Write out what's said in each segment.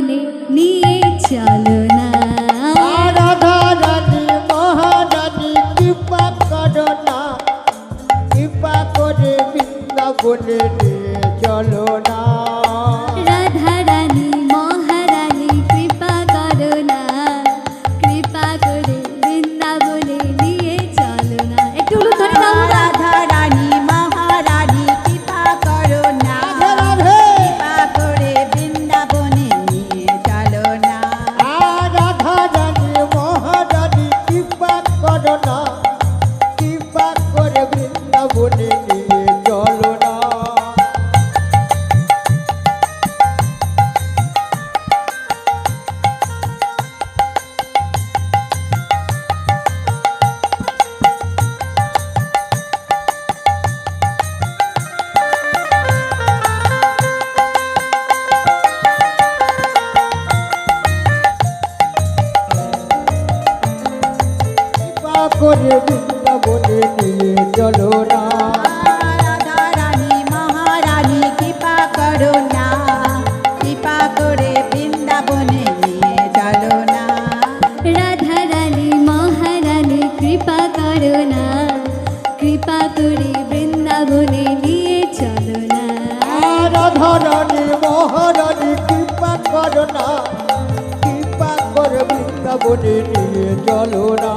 বৃন্দাবনে নিয়ে চলো না। রাধা রানী মহারানী কৃপা করো না। কৃপা করে বৃন্দাবনে নিয়ে চলো না। করো না কৃপা করে বৃন্দাবনে কৃপা করে বৃন্দাবনে নিয়ে চলো না। রাধা রানী মহারানী কৃপা করো না। কৃপা করে বৃন্দাবনে নিয়ে চলো না। রাধা রানী মহারানী কৃপা করো না। কৃপা করে বৃন্দাবনে নিয়ে চলো না। রাধা রানী মহারানী কৃপা করো না। কৃপা করে বৃন্দাবনে নিয়ে চলো না।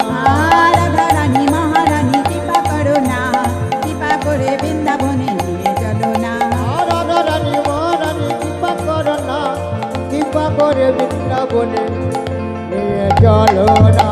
না রাধা রানী মহারানী কৃপা করো না কৃপা করে বৃন্দাবনে নিয়ে চলো না রাধা রানী মহারানী কৃপা করো না কৃপা করে বৃন্দাবনে নিয়ে চলো না।